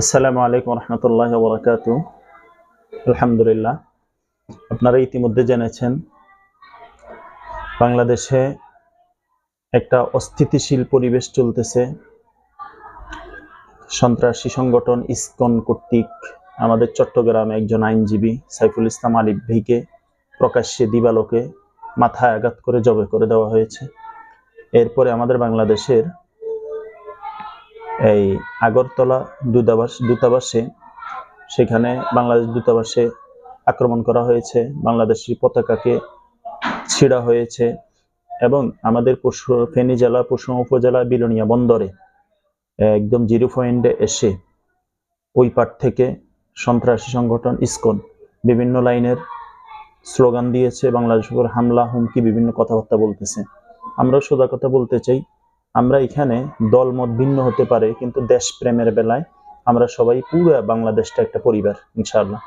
আসসালামু আলাইকুম রহমতুল্লাহ বরকাত আলহামদুলিল্লাহ, আপনারা ইতিমধ্যে জেনেছেন, বাংলাদেশে একটা অস্থিতিশীল পরিবেশ চলতেছে। সন্ত্রাসী সংগঠন ইসকন কর্তৃক আমাদের চট্টগ্রামে একজন আইনজীবী সাইফুল ইসলাম আলিফ ভাইকে প্রকাশ্যে দিবালোকে মাথায় আঘাত করে জবে করে দেওয়া হয়েছে। এরপরে আমাদের বাংলাদেশের এই আগরতলা দূতাবাস, দূতাবাসে, সেখানে বাংলাদেশ দূতাবাসে আক্রমণ করা হয়েছে। বাংলাদেশি পতাকাকে ছিঁড়া হয়েছে এবং আমাদের পশু, ফেনী জেলা পশ্চিম উপজেলা, বিলোনিয়া বন্দরে একদম জিরো পয়েন্টে এসে ওই পাট থেকে সন্ত্রাসী সংগঠন ইসকন বিভিন্ন লাইনের স্লোগান দিয়েছে। বাংলাদেশের উপর হামলা, হুমকি, বিভিন্ন কথাবার্তা বলতেছে। আমরা সোজা কথা বলতে চাই আমরা এখানে দল ভিন্ন হতে পারে, কিন্তু দেশপ্রেমের বেলায় আমরা সবাই পুরো বাংলাদেশটা একটা পরিবার, ইনশাআল্লাহ।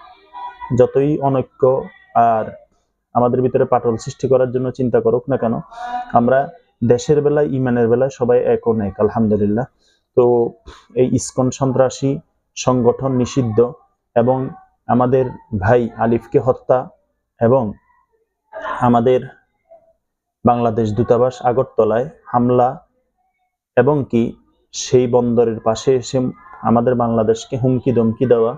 যতই অনৈক্য আর আমাদের ভিতরে পাটল সৃষ্টি করার জন্য চিন্তা করুক না কেন, আমরা দেশের বেলায়, ইমানের বেলায় সবাই এক ও এক আলহামদুলিল্লাহ। তো এই ইস্কন সন্ত্রাসী সংগঠন নিষিদ্ধ এবং আমাদের ভাই আলিফকে হত্যা এবং আমাদের বাংলাদেশ দূতাবাস আগরতলায় হামলা এবং কি সেই বন্দরের পাশে এসে আমাদের বাংলাদেশকে হুমকি দমকি দেওয়া,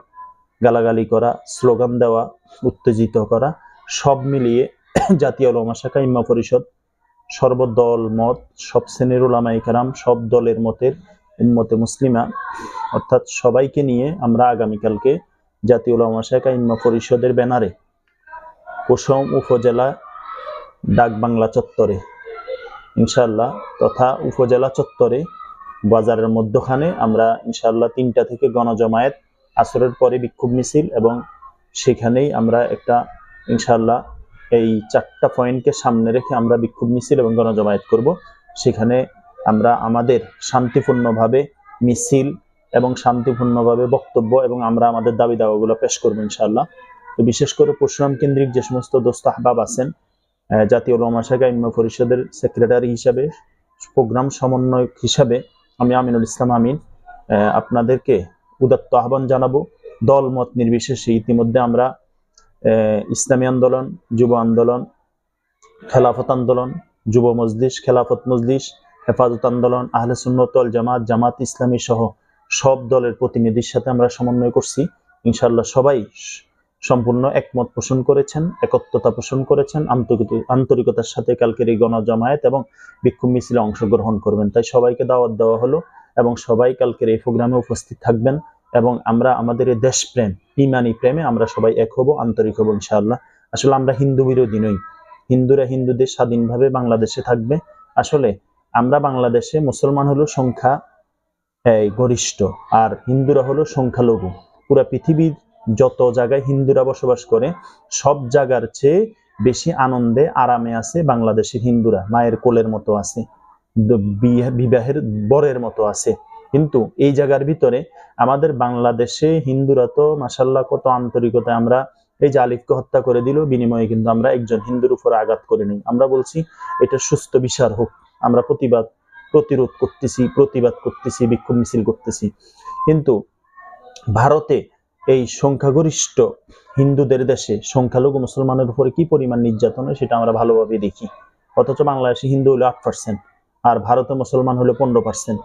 গালাগালি করা, স্লোগান দেওয়া, উত্তেজিত করা, সব মিলিয়ে জাতীয় ওলামা শাখা ইম্মা পরিষদ, সর্বদল মত, সব শ্রেণির ওলামাই কারাম, সব দলের মতের উম্মতে মুসলিমা, অর্থাৎ সবাইকে নিয়ে আমরা আগামীকালকে জাতীয় ওলামা শাখা ইম্মা পরিষদের ব্যানারে, কুসম উপজেলা ডাক বাংলা চত্বরে ইনশাল্লাহ তথা উপজেলা চত্বরে, বাজারের মধ্যখানে আমরা ইনশাল্লাহ তিনটা থেকে গণজমায়েত, আসরের পরে বিক্ষোভ মিছিল এবং সেখানেই আমরা একটা ইনশাল্লাহ এই চারটা পয়েন্টকে সামনে রেখে আমরা বিক্ষোভ মিছিল এবং গণজমায়েত করব। সেখানে আমরা আমাদের শান্তিপূর্ণভাবে মিছিল এবং শান্তিপূর্ণভাবে বক্তব্য এবং আমরা আমাদের দাবি দাওয়াগুলো পেশ করব ইনশাল্লাহ বিশেষ করে পরশুরাম কেন্দ্রিক যে সমস্ত দোস্ত আহবাব আছেন জাতীয় ওলামা শাখা ইম্মা পরিষদের সেক্রেটারি হিসাবে প্রোগ্রাম সমন্বয়ক হিসাবে আমি আমিনুল ইসলাম আমিন আপনাদেরকে উদাত্ত আহ্বান জানাব। দল মত নির্বিশেষে ইতিমধ্যে আমরা ইসলামী আন্দোলন, যুব আন্দোলন, খেলাফত আন্দোলন, যুব মজলিস, খেলাফত মজলিস, হেফাজত আন্দোলন, আহলে সুন্নতল জামাত জামাত ইসলামী সহ সব দলের প্রতিনিধির সাথে আমরা সমন্বয় করছি। ইনশাল্লাহ সবাই সম্পূর্ণ একমত পোষণ করেছেন, একত্রতা পোষণ করেছেন আন্তরিক- আন্তরিকতার সাথে কালকের এই গণজমায়েত এবং বিক্ষোভ মিছিলে অংশগ্রহণ করবেন। তাই সবাইকে দাওয়াত দেওয়া হলো এবং সবাই কালকের এই প্রোগ্রামে উপস্থিত থাকবেন এবং আমরা আমাদের এই দেশপ্রেম, ইমানি প্রেমে আমরা সবাই এক হব, আন্তরিক হব ইনশাআল্লাহ। আসলে আমরা হিন্দু বিরোধী নই। হিন্দুরা হিন্দুদের স্বাধীনভাবে বাংলাদেশে থাকবে। আসলে আমরা বাংলাদেশে মুসলমান হলো সংখ্যা গরিষ্ঠ। আর হিন্দুরা হলো সংখ্যালঘু। পুরা পৃথিবীর যত জায়গায় হিন্দুরা বসবাস করে, সব জায়গার চেয়ে বেশি আনন্দে, আরামে আছে বাংলাদেশের হিন্দুরা। মায়ের কোলের মতো আছে বিবাহের বরের মতো আছে। কিন্তু এই জায়গার ভিতরে আমাদের বাংলাদেশে হিন্দুরা তো মাসাল্লাহ কত আন্তরিকতা আমরা এই যে আলিফকে হত্যা করে দিল, বিনিময়ে কিন্তু আমরা একজন হিন্দুর উপর আঘাত করে নিই। আমরা বলছি, এটা সুস্থ বিচার হোক। আমরা প্রতিবাদ, প্রতিরোধ করতেছি, প্রতিবাদ করতেছি, বিক্ষোভ মিছিল করতেছি। কিন্তু ভারতে এই সংখ্যাগরিষ্ঠ হিন্দুদের দেশে সংখ্যালঘু মুসলমানের উপরে কি পরিমাণ নির্যাতন হয় সেটা আমরা ভালোভাবে দেখি। অথচ বাংলাদেশে হিন্দু হলো আট পার্সেন্ট আর ভারতে মুসলমান হলো পনেরো পার্সেন্ট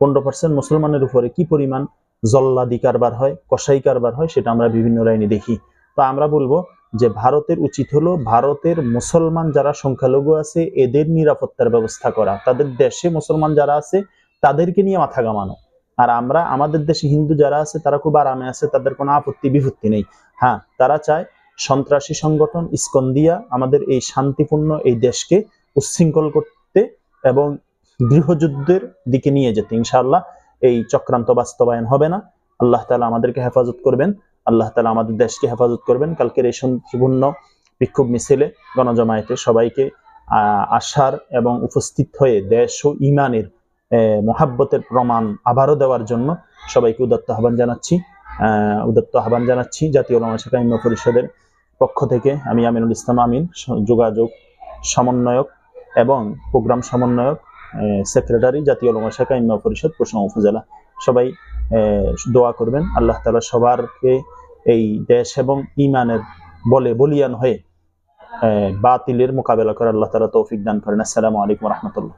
পনেরো পার্সেন্ট মুসলমানের উপরে কি পরিমাণ জল্লাদি কারবার হয়, কসাই কারবার হয়, সেটা আমরা বিভিন্ন লাইনে দেখি। তো আমরা বলব যে ভারতের উচিত হলো ভারতের মুসলমান যারা সংখ্যালঘু আছে, এদের নিরাপত্তার ব্যবস্থা করা। তাদের দেশে মুসলমান যারা আছে, তাদেরকে নিয়ে মাথা ঘামানো। আর আমরা, আমাদের দেশে হিন্দু যারা আছে, তারা খুব আরামে আছে, তাদের কোনো আপত্তি বিপত্তি নেই। হ্যাঁ তারা চায় সন্ত্রাসী সংগঠন ইস্কন দিয়া আমাদের এই শান্তিপূর্ণ এই দেশকে উচ্ছৃঙ্খল করতে এবং গৃহযুদ্ধের দিকে নিয়ে যেতে। ইনশাআল্লাহ এই চক্রান্ত বাস্তবায়ন হবে না। আল্লাহ তালা আমাদেরকে হেফাজত করবেন। আল্লাহ তালা আমাদের দেশকে হেফাজত করবেন। কালকের এই শান্তিপূর্ণ বিক্ষোভ মিছিলে গণজমায়েতে সবাইকে আসার এবং উপস্থিত হয়ে দেশ ও ইমানের মহাব্বতের প্রমাণ আবারও দেওয়ার জন্য সবাইকে উদত্ত আহ্বান জানাচ্ছি। উদাত্ত আহ্বান জানাচ্ছি জাতীয় ওলামা শাখা ইম্মা পরিষদের পক্ষ থেকে। আমি আমিনুল ইসলাম আমিন, যোগাযোগ সমন্বয়ক এবং প্রোগ্রাম সমন্বয়ক সেক্রেটারি জাতীয় ওলামা শাখা ইম্মা পরিষদ পশ্চিম উপজেলা। সবাই দোয়া করবেন। আল্লাহ তালা সবারকে এই দেশ এবং ইমানের বলে বলিয়ান হয়ে বাতিলের মোকাবেলা করে আল্লাহ তালা তৌফিক দান করেন। আসসালামু আলাইকুম রহমতুল্লাহ।